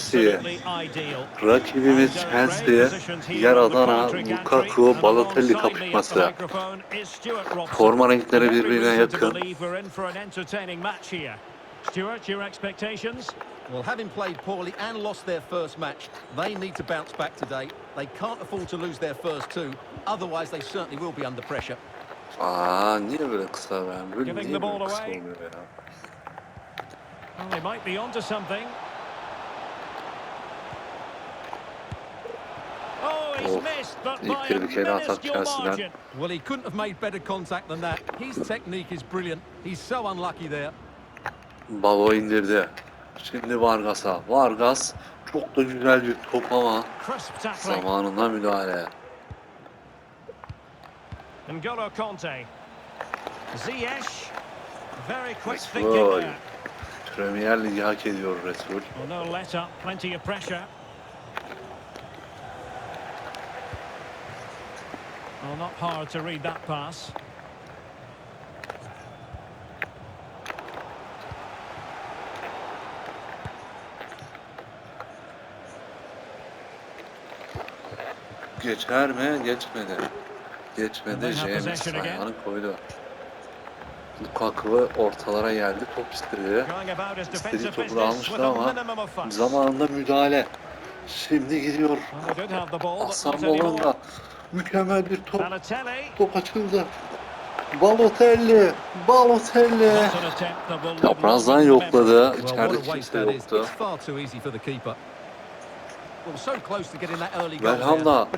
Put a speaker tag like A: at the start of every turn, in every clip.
A: Chelsea'ye. Rakibimiz Chelsea'ye yer Adana, Lukaku, Balotelli kapışması. Forma renkleri birbirine yakın.
B: Stuart, your expectations?
C: Well, having played poorly and lost their first match, they need to bounce back today. They can't afford to lose their first two, otherwise they certainly will be under pressure.
A: Aa niye böyle kısa ben? Böyle
B: Giving
A: niye
B: the ball
A: böyle kısa
B: away.
A: oluyor ya?
B: Well, they might be onto something. Oh,
A: atak Chelsea'den.
C: Well, he couldn't have made better contact than that. His technique is brilliant. He's so unlucky there.
A: Balo indirdi. Şimdi Vargas'a. Vargas çok da güzel bir top ama zamanında müdahale.
B: N'Golo Conte. Ziyech. Very quick thinking there.
A: Premier Ligi hak ediyor Resul.
B: Well, no let up, plenty of pressure. Well, not hard to read that pass.
A: Geçer mi? Geçmedi. Geçmedi. James ayağını koydu. Lukaku ortalara geldi. Top istedi. İstediği topu
B: business
A: almıştı ama. Zamanında müdahale. Şimdi gidiyor.
B: Well, they
A: Mükemmel bir top. Top açıldı. Balotelli. Balotelli. Çaprazdan yokladı. İçeride kimse yoktu. Belhanda.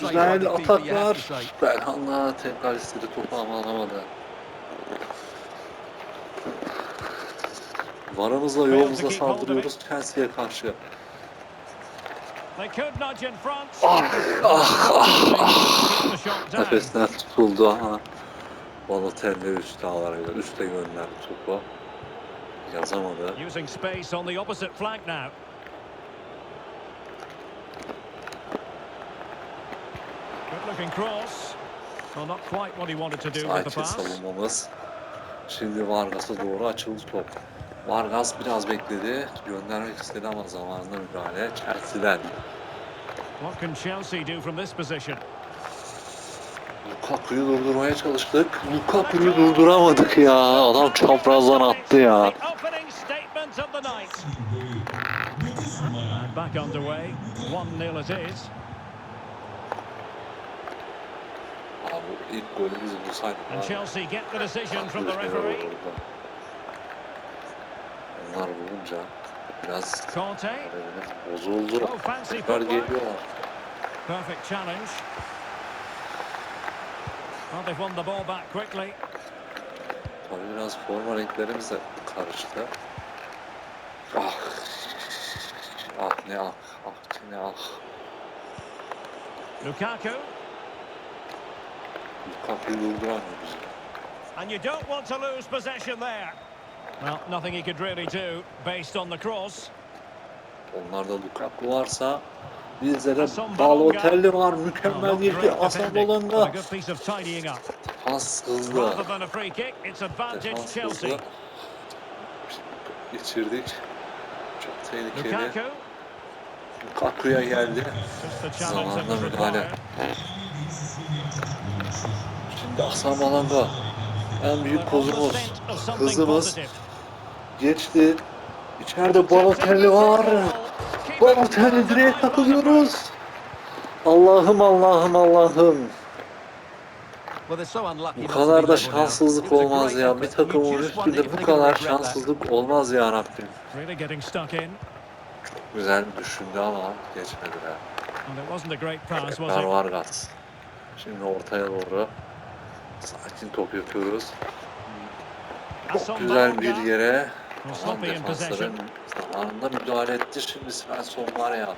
A: Güzel ataklar. Belhanda tekrar istedi topu ama alamadı. Varamızla yoğumuzla saldırıyoruz Chelsea'ye karşı.
B: They could nudge in front.
A: Ah, ah, ah. Nefesinden tutuldu ama Balotelli üstte alarak üstte gönderdi topu. Yazamadı.
B: Using space on the opposite flank now. Good looking cross. Well, not quite what he wanted to do with the pass.
A: savunmamız. Şimdi Vargas'a doğru açıldı top. Vargas biraz bekledi. Göndermek istedi ama zamanında müdahale Chelsea'den.
B: What can Chelsea do from this position?
A: Lukaku'yu durdurmaya çalıştık. Lukaku'yu durduramadık ya. Adam çaprazdan attı ya.
B: And back underway. 1-0 it is.
A: Abi ilk golümüzü bulsaydık.
B: And
A: abi.
B: Chelsea get the decision from the referee.
A: Olurdu. Onlar vurunca biraz bozuldu.
B: Oh,
A: Tekrar
B: footwork.
A: geliyorlar.
B: Perfect challenge. Well, they've won the ball back quickly.
A: Tabii biraz forma renklerimiz de karıştı. Ah. Ah ne ah. Ah ne ah.
B: Lukaku.
A: Lukaku'yu durduramıyoruz.
B: And you don't want to lose possession there. Well, nothing he could really do based on the cross.
A: Onlarda Lukaku varsa bizde de
B: Hasan
A: Balotelli var. Mükemmel
B: not
A: geçti.
B: great
A: Hasan
B: defending, but a
A: Bolonga. Pas hızlı. Defans hızlı. Geçirdik. Çok tehlikeli.
B: Lukaku.
A: Lukaku'ya geldi.
B: Was
A: müdahale. Şimdi Hasan Bolonga. En büyük kozumuz. Hızımız. Geçti. İçeride Balotelli var. Balotelli direğe takılıyoruz. Allah'ım Allah'ım Allah'ım. Bu kadar da şanssızlık olmaz ya. Bir takımın üstünde bu kadar şanssızlık olmaz ya Rabbim. Güzel düşündü ama geçmedi be.
B: And it wasn't a great pass, was
A: Tekrar
B: it?
A: Vargas. Şimdi ortaya doğru. Sakin top yapıyoruz. Çok
B: Hasan
A: güzel bir yere.
B: İn possession.
A: zamanında müdahale etti. Şimdi Svensson var ya.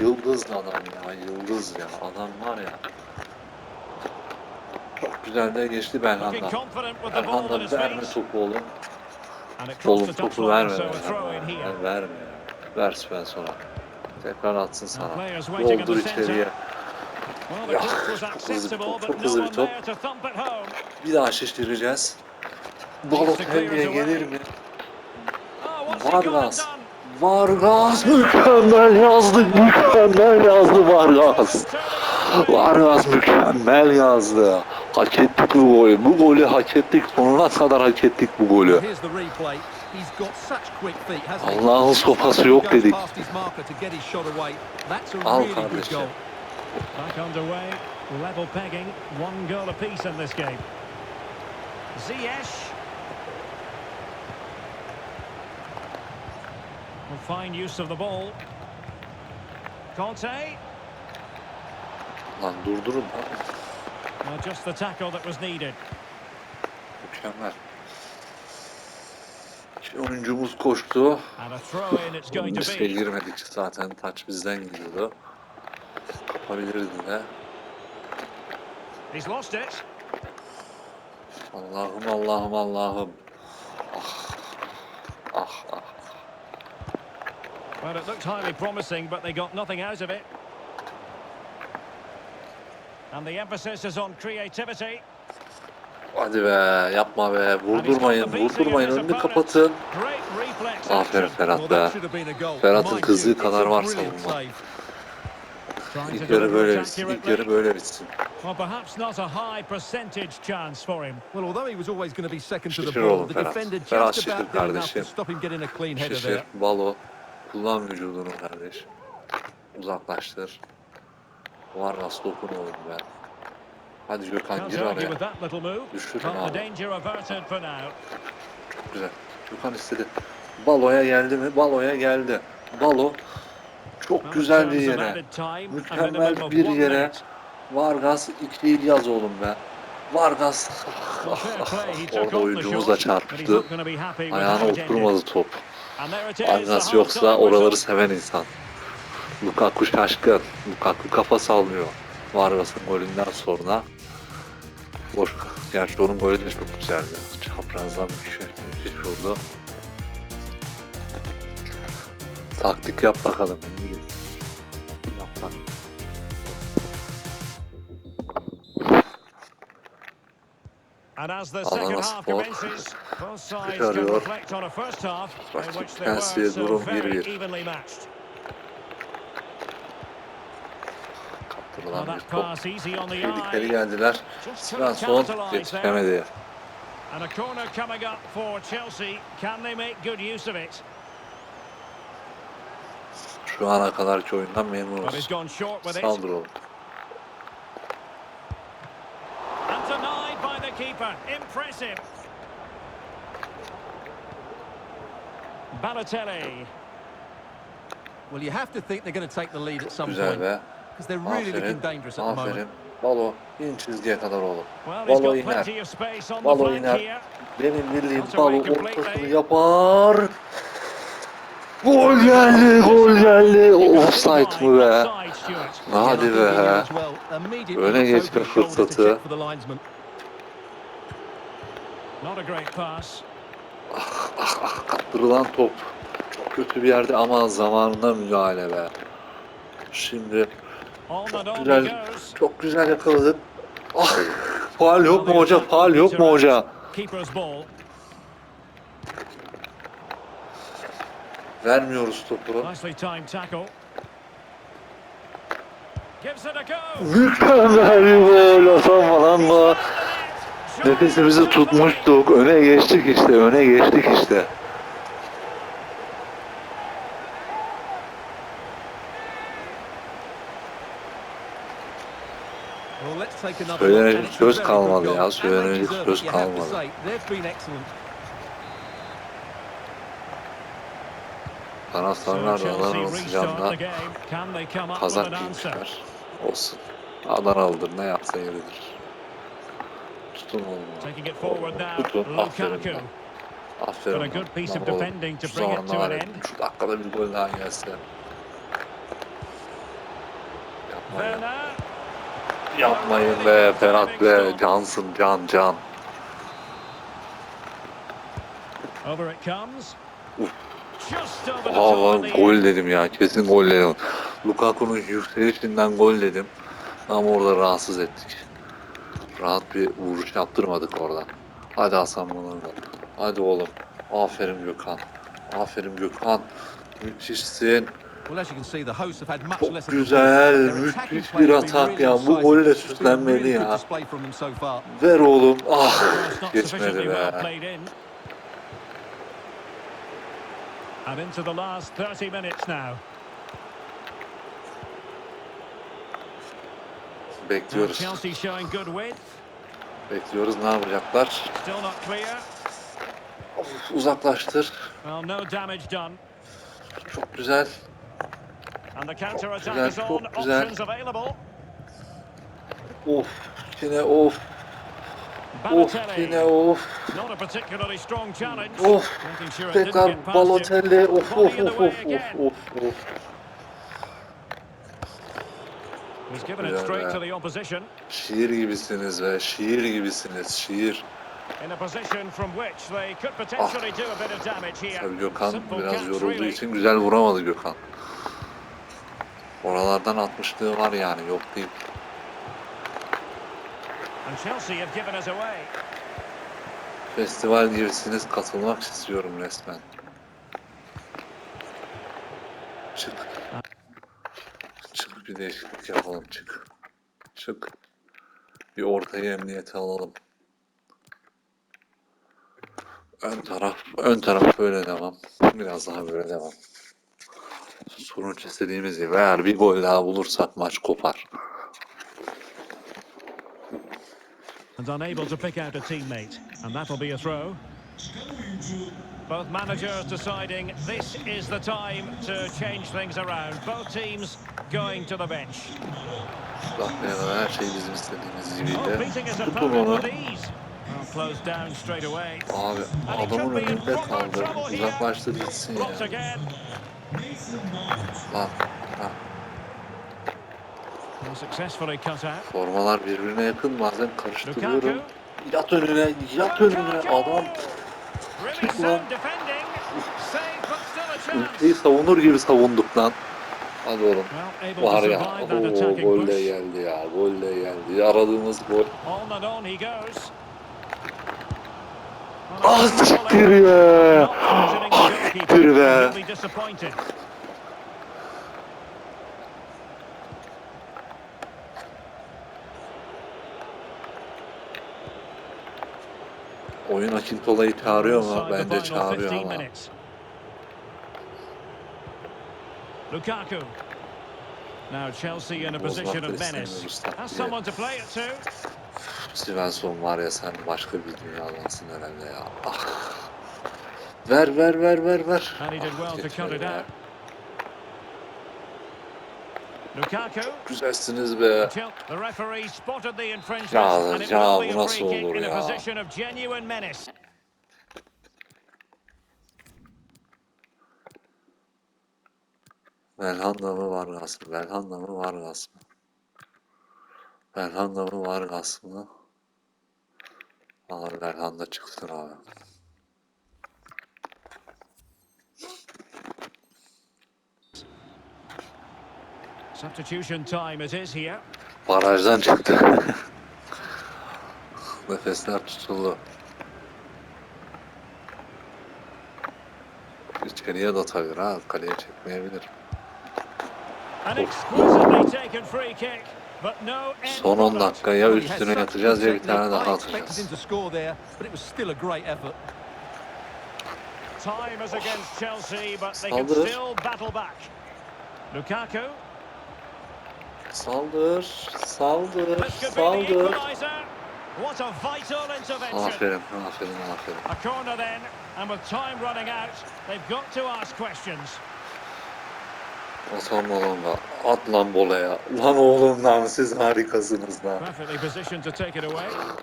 A: Yıldız adam ya. Yıldız ya. Adam var ya. Çok güzel de geçti Belhanda. Belhanda verme topu oğlum. Oğlum topu verme. Verme. ya. Ver Svensson'a. Tekrar atsın sana. Doldur içeriye. Ya, çok hızlı bir top, çok hızlı bir top. Bir daha şiştireceğiz. Balotelli'ye gelir mi? Vargas. Vargas mükemmel yazdı, mükemmel yazdı Vargas. Vargas mükemmel yazdı. Hak ettik bu golü. Bu golü hak ettik. Sonuna kadar hak ettik bu golü. Allah'ın sopası yok dedik. Al kardeşim.
B: Back underway, level pegging, one goal apiece in this game. Ziyech. Will find use of the ball. Conte.
A: Lan durdurun lan.
B: Well, just the tackle that was needed.
A: Mükemmel. İki oyuncumuz koştu. Riske
B: be.
A: girmedik zaten. Taç bizden gidiyordu. Kapabilirdi de.
B: He's lost it.
A: Allah'ım Allah'ım Allah'ım. Ah. Ah ah.
B: Well, it looked highly promising, but they got nothing out of it. And the emphasis is on creativity.
A: Hadi be yapma be. Vurdurmayın vurdurmayın önünü kapatın. Aferin. Ferhat be. Ferhat'ın kızdığı kadar var savunma. İlk yarı böyle
B: it
A: bitsin. İlk yarı böyle bitsin.
B: Well, perhaps not a high percentage chance for him.
C: Well, although he was always going to be second to the
A: Şişir
C: ball,
A: oğlum
C: the
A: Ferhat.
C: defender
A: Ferhat
C: just
A: şişir
C: about did enough to
A: kardeşim.
C: stop him getting a clean header
A: Şişir.
C: there.
A: Balo. Kullan vücudunu kardeş. Uzaklaştır. Vargas dokun oğlum be. Hadi Gökhan gir araya. Düşürün abi. Çok güzel. Gökhan istedi. Balo'ya geldi mi? Balo'ya geldi. Balo çok güzel bir yere. Mükemmel bir yere. Vargas ikili yaz oğlum be. Vargas. Orada
B: on the
A: oyuncumuz da
B: shot, but he's
A: çarptı.
B: not going to be happy with
A: Ayağına oturmadı top.
B: The
A: yoksa oraları seven insan. Lukaku şaşkın. Lukaku kafa sallıyor. Vargas'ın golünden sonra. Boş. Gerçi onun golü de çok güzeldi. Çaprazdan bir şey, bir şey oldu. Taktik yap bakalım. Yap
B: And as the
A: Adana
B: second half
A: Spor çıkarıyor.
B: reflect on a first half in
A: Rakip
B: so
A: durum
B: very
A: 1-1.
B: evenly matched. Well,
A: Kaptırılan bir top. Tehlikeli
B: eye.
A: geldiler. Sinan son yetişemedi.
B: And a corner coming up for Chelsea. Can they make good use of it?
A: Şu ana kadarki oyundan memnunuz.
B: gone short with it.
A: Saldır oğlum.
B: And denied by the keeper. Impressive. Balotelli.
C: Well, you have to think they're going to take the lead at some
A: Güzel
C: point
A: be.
C: because they're really
A: Aferin.
C: looking dangerous at the moment.
A: Aferin. Balo in çizgiye kadar oğlum.
B: Well, he's
A: Balo
B: got
A: iner.
B: plenty of space on the
A: Balo
B: flank
A: iner.
B: here.
A: Benim bildiğim Balo ortasını yapar. Gol geldi, gol geldi. Offside mı be? Hadi be.
C: as well. Immediately
A: Öne geçme fırsatı.
C: Check for the linesman.
B: Not a great pass.
A: Kaptırılan top. Çok kötü bir yerde ama zamanında müdahale be. Şimdi
B: he
A: güzel, çok güzel yakaladık. Ah, faal yok mu hoca? Faal yok mu hoca? Vermiyoruz topu. Mükemmel bir gol atamadan mı? Nefesimizi tutmuştuk. Öne geçtik işte. Öne geçtik işte. Söylenecek söz kalmadı ya, söylenecek söz kalmadı. Taraftarlar
B: the
A: sıcağında kazak giymişler. Olsun. Adanalıdır ne yapsa yeridir. Tutun oğlum.
B: Taking it forward now.
A: Tutun. Aferin. Aferin. Lan.
B: good piece
A: Lan
B: of
A: oğlum,
B: defending to
A: şu
B: bring it
A: zamanda
B: to
A: var
B: an
A: ya,
B: end.
A: Şu dakikada bir gol daha gelse. Yapmayın. Yapmayın be Ferhat be. Cansın can can.
B: Over it comes.
A: Uf.
B: Top
A: lan gol dedim ya. Kesin gol dedim. Lukaku'nun yükselişinden gol dedim. Ama orada rahatsız ettik. Rahat bir vuruş yaptırmadık orada. Hadi Hasan Bunlar Hadi oğlum. Aferin Gökhan. Aferin Gökhan. Müthişsin. Çok güzel, müthiş bir atak ya. Bu golle süslenmeli ya. Ver oğlum. Ah geçmedi be.
B: And into the last 30 minutes now.
A: Bekliyoruz. Bekliyoruz ne yapacaklar. Of, uzaklaştır. Çok güzel.
B: Attack
A: güzel, çok güzel. Of yine of. Of yine of. Of. Tekrar. Balotelli. Of of of of of of of.
B: He's given it
A: Güzel
B: straight
A: be.
B: to the opposition.
A: Şiir gibisiniz be. Şiir gibisiniz. Şiir.
B: In a position from which they could potentially do a bit of damage here.
A: Tabii Gökhan biraz yorulduğu için güzel vuramadı Gökhan. Oralardan atmışlığı var yani yok değil.
B: And Chelsea have given us away.
A: Festival gibisiniz katılmak istiyorum resmen. Çık. Bir değişiklik yapalım çık. Çık. Bir ortayı emniyete alalım. Ön taraf, ön taraf böyle devam. Biraz daha böyle devam. Sorun istediğimiz gibi eğer bir gol daha bulursak maç kopar.
B: And unable to pick out a teammate. And that'll be a throw. Both managers deciding this is the time to change things around. Both teams going to the bench.
A: Her şey bizim istediğimiz
B: Oh,
A: gibiydi. Tutun
B: opponent
A: onu. Abi adamın önünde kaldı. Uzaklaştır gitsin ya. Lan, formalar birbirine yakın bazen karıştırıyorum. Yat önüne, yat önüne adam. Çık lan. Ülkeyi savunur gibi savunduk lan. Hadi oğlum. Var ya,
B: survive that
A: o
B: attacking
A: gol de
B: push.
A: geldi ya, gol de geldi. Aradığımız gol.
B: Goes.
A: Ah siktir ya. Ah siktir be. Oyun Akintola'yı çağırıyor mu? Bence çağırıyor
B: 15
A: ama.
B: minutes. Lukaku. Now Chelsea in a position of menace. Has someone to play it to.
A: Svensson var ya sen başka bir dünyadansın herhalde ya. Ah. Ver ver ver ver ver.
B: And he did well to cut it out. Lukaku.
A: Güzelsiniz be. Ya, ya, bu nasıl olur ya?
B: position of genuine menace.
A: Belhanda mı Vargas mı? Belhanda mı Vargas mı? Belhanda mı Vargas mı? Abi Belhanda çıksın abi.
B: Substitution time it is here.
A: Barajdan çıktı. Nefesler tutuldu. İçeriye de atabilir ha. Kaleye çekmeyebilir. Son 10
B: product.
A: dakika ya üstüne yatacağız ya bir tane daha atacağız. Saldır. Saldır, saldır, saldır. Aferin, aferin, aferin.
B: A corner then, and with time running out, they've got to ask questions.
A: Atan Malonga, at lan bolaya. Lan oğlum lan siz harikasınız lan.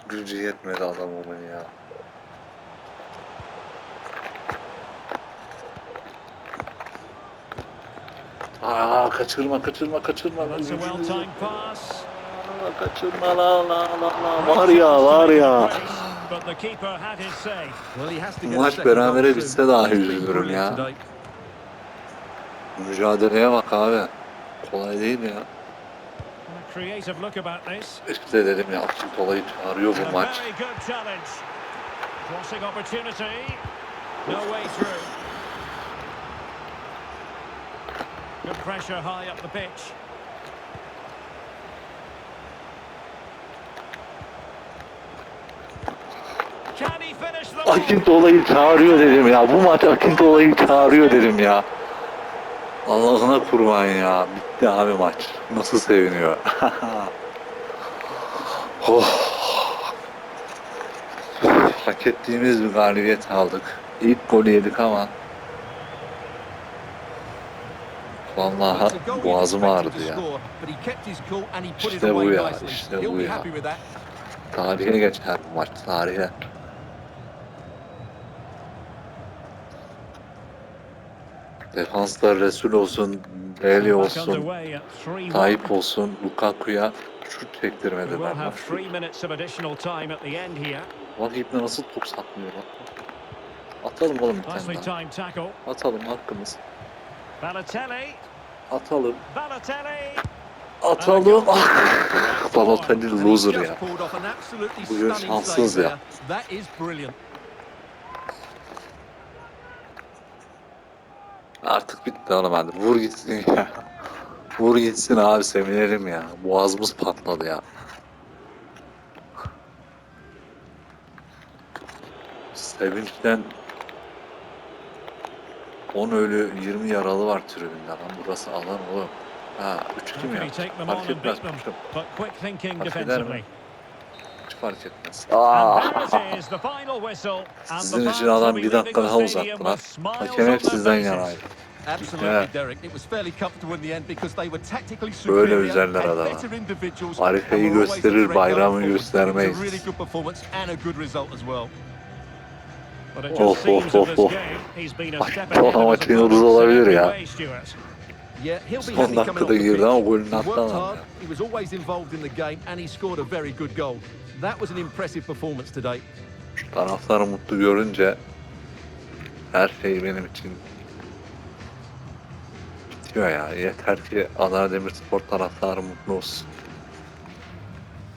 A: Gücü yetmedi adamımın ya. Aa kaçırma kaçırma kaçırma. Aa, kaçırma la la la la. Var ya var ya. Maç berabere bitse
C: been
A: üzülürüm ya. Mücadeleye bak abi. Kolay değil ya.
B: A creative look about this.
A: İşte dedim ya Akintolay'ı çağırıyor bu maç.
B: good challenge. Crossing opportunity. No way through. Good pressure high up the pitch.
A: Akintola'yı çağırıyor dedim ya. Bu maç Akintola'yı çağırıyor dedim ya. Allah'ına kurban ya. Bitti abi maç. Nasıl seviniyor. oh. Hak ettiğimiz bir galibiyet aldık. İlk golü yedik ama Vallahi boğazım ağrıdı ya. İşte bu ya, işte bu ya. Tarihe geçer bu maç tarihe. Defanslar Resul olsun, Deli olsun,
B: underway at 3-1.
A: Tayyip olsun, Lukaku'ya şut çektirmediler. bak İbni nasıl top satmıyor lan. Atalım oğlum bir tane daha. Atalım hakkımız. Atalım. Atalım. Ah, Balotelli loser ya. Bugün şanssız ya.
C: there. That is brilliant.
A: Artık bitti oğlum hadi. Vur gitsin ya. Vur gitsin abi sevinelim ya. Boğazımız patladı ya. Sevinçten 10 ölü 20 yaralı var tribünde lan. Burası alan oğlum. Ha 3
B: How
A: mi
B: can he
A: yaptı?
B: take them on
A: Fark etmez. Fark eder mi?
B: And the
A: Sizin için adam bir dakika daha uzattılar. Hakem hep sizden yanaydı.
C: Tactically
A: Böyle üzerler adama.
C: the
A: gösterir, bayramı göstermeyiz. Of, of, of, of.
B: game he's been a
A: Bak,
B: step
A: Tolga
B: ahead of his
A: maçın yıldızı olabilir ya. Son dakikada
C: the
A: girdi ama golünü
C: He
A: attı adam ya.
C: That was an impressive performance today.
A: Taraftarı mutlu görünce her şey benim için bitiyor ya. Yeter ki Adana Demirspor taraftarı mutlu olsun.